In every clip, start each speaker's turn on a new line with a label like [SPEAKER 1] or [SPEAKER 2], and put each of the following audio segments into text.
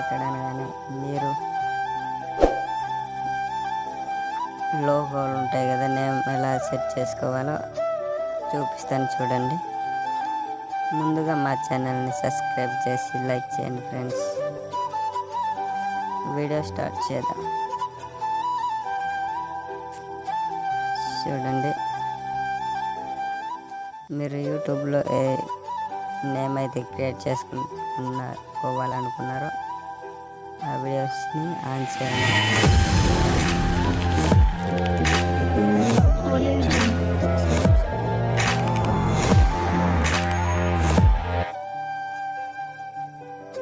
[SPEAKER 1] ఎక్కడ కానీ మీరు లోగోలు ఉంటాయి కదా నేమ్ ఎలా సెట్ చేసుకోవాలో చూపిస్తాను చూడండి. ముందుగా మా ఛానల్ని సబ్స్క్రైబ్ చేసి లైక్ చేయండి ఫ్రెండ్స్. వీడియో స్టార్ట్ చేద్దాం. చూడండి. మీరు యూట్యూబ్లో ఏ నేమ్ అయితే క్రియేట్ చేసుకున్నారు పోవాలనుకున్నారో ఆ వీడియోస్ని ఆన్ చేయండి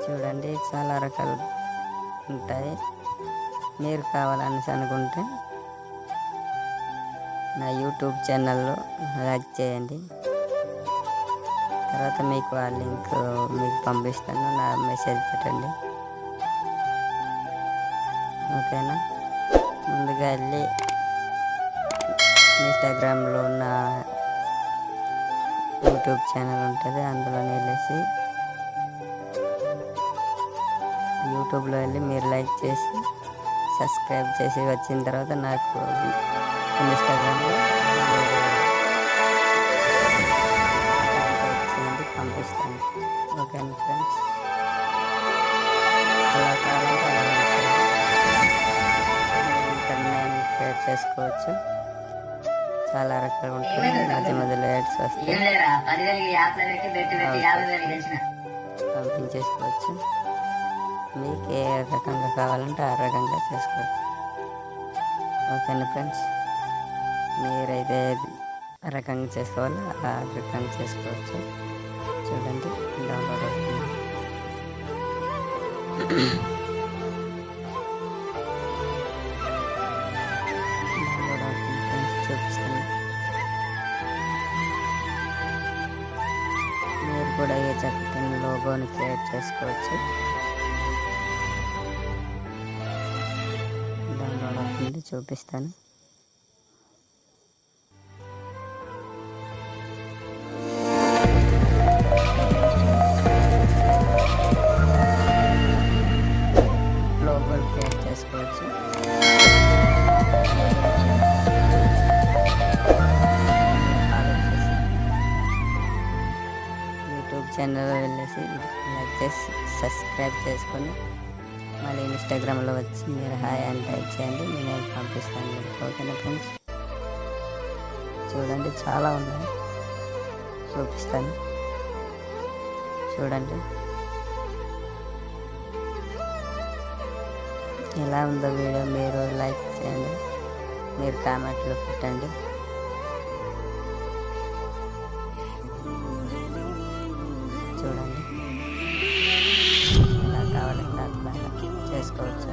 [SPEAKER 1] చూడండి చాలా రకాలు ఉంటాయి. మీరు కావాలనేసి అనుకుంటే నా యూట్యూబ్ ఛానల్లో లైక్ చేయండి. తర్వాత మీకు ఆ లింక్ మీకు పంపిస్తాను నా మెసేజ్ పెట్టండి. ఓకేనా? ముందుగా వెళ్ళి ఇన్స్టాగ్రామ్లో ఉన్న యూట్యూబ్ ఛానల్ ఉంటుంది అందులో వెళ్ళేసి యూట్యూబ్లో వెళ్ళి మీరు లైక్ చేసి సబ్స్క్రైబ్ చేసి వచ్చిన తర్వాత నాకు ఇన్స్టాగ్రామ్లో చేయండి పంపిస్తాను ఓకే ఫ్రెండ్స్? అలా క్రియేట్ చేసుకోవచ్చు. చాలా రకాలు ఉంటాయి. మధ్య మధ్యలో యాడ్స్ వస్తాయి. పంపించేసుకోవచ్చు. మీకు ఏ రకంగా కావాలంటే ఆ రకంగా చేసుకోవచ్చు. ఓకేనా ఫ్రెండ్స్ మీరైతే రకంగా చేసుకోవాలో? ఆ రకంగా చేసుకోవచ్చు. చూడండి. డౌన్లోడ్ అవుతుంది. ఫోన్ లోగోని క్రియేట్ చేసుకోవచ్చు. డౌన్లోడ్ అవుతుంది చూపిస్తాను. యూట్యూబ్ ఛానల్ వెళ్ళేసి లైక్ చేసి సబ్స్క్రైబ్ చేసుకొని మళ్ళీ ఇన్స్టాగ్రామ్లో వచ్చి మీరు హాయ్ అని టైప్ చేయండి నేను పంపిస్తాను మీకు ఓకేనా ఫ్రెండ్స్? చూడండి చాలా ఉన్నాయి. చూపిస్తాను. చూడండి. ఎలా ఉందో వీడియో మీరు లైక్ చేయండి మీరు కామెంట్లో పెట్టండి. చేసుకోవచ్చు.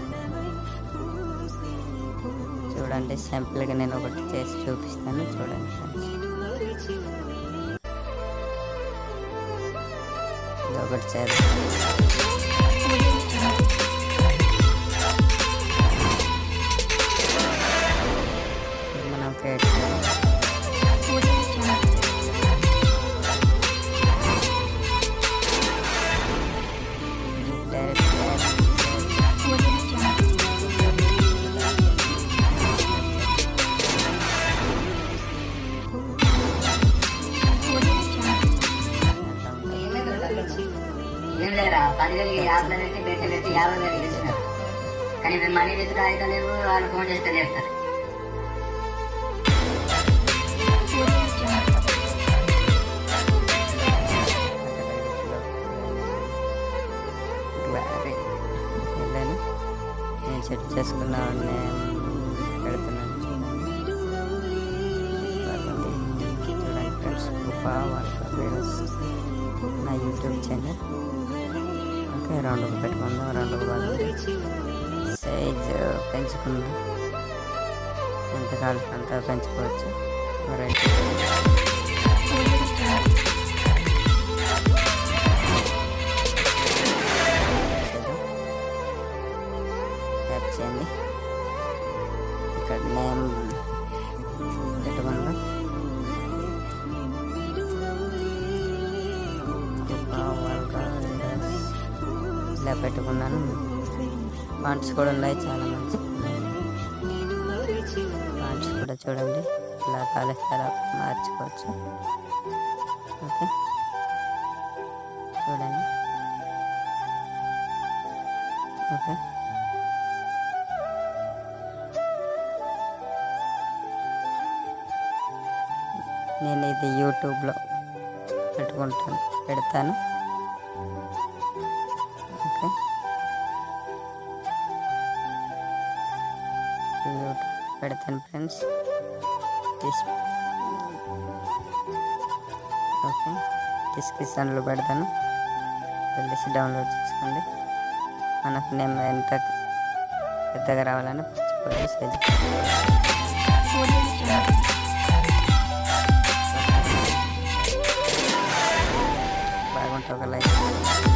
[SPEAKER 1] చూడండి సింపుల్గా నేను ఒకటి చేసి చూపిస్తాను. చూడండి ఫ్రెండ్స్. ఒకటి చేస్తాను
[SPEAKER 2] ఏం లేరా పదివేలు యాప్లో పెట్టి పెట్టి పెట్టి యాభై వేలు గెలిచిన కానీ మేము మనీ విత్ అయితే లేవు వాళ్ళు ఫోన్ చేస్తే చెప్తారు.
[SPEAKER 1] సెట్ చేసుకున్నా నేను పెడుతున్నాను. చూడండి ఫ్రెండ్స్ నా యూట్యూబ్ ఛానల్. రౌండ్ రెండుకు పెట్టుకుందాం రెండుకు సైజ్ పెంచుకుందాం. ఎంత కావాల్సి అంత పెంచుకోవచ్చు. రైట్ ట్యాప్ చేయండి. ఇక్కడ నేమ్ పెట్టుకున్నాను. పాంట్స్ కూడా ఉన్నాయి చాలా మంచి పాంట్స్ కూడా చూడండి ఇలా కాలేస్తే అలా మార్చుకోవచ్చు. ఓకే. చూడండి. ఓకే. నేను ఇది యూట్యూబ్లో పెట్టుకుంటాను పెడతాను. ఓకే. పెడతాను ఫ్రెండ్స్. ఓకే. డిస్క్రిప్షన్లో పెడతాను. వెళ్ళేసి డౌన్లోడ్ చేసుకోండి. మనకు నేను ఎంత పెద్దగా రావాలని పచ్చిపోయి
[SPEAKER 3] సైజ్ బాగుంటుంది ఒక లైఫ్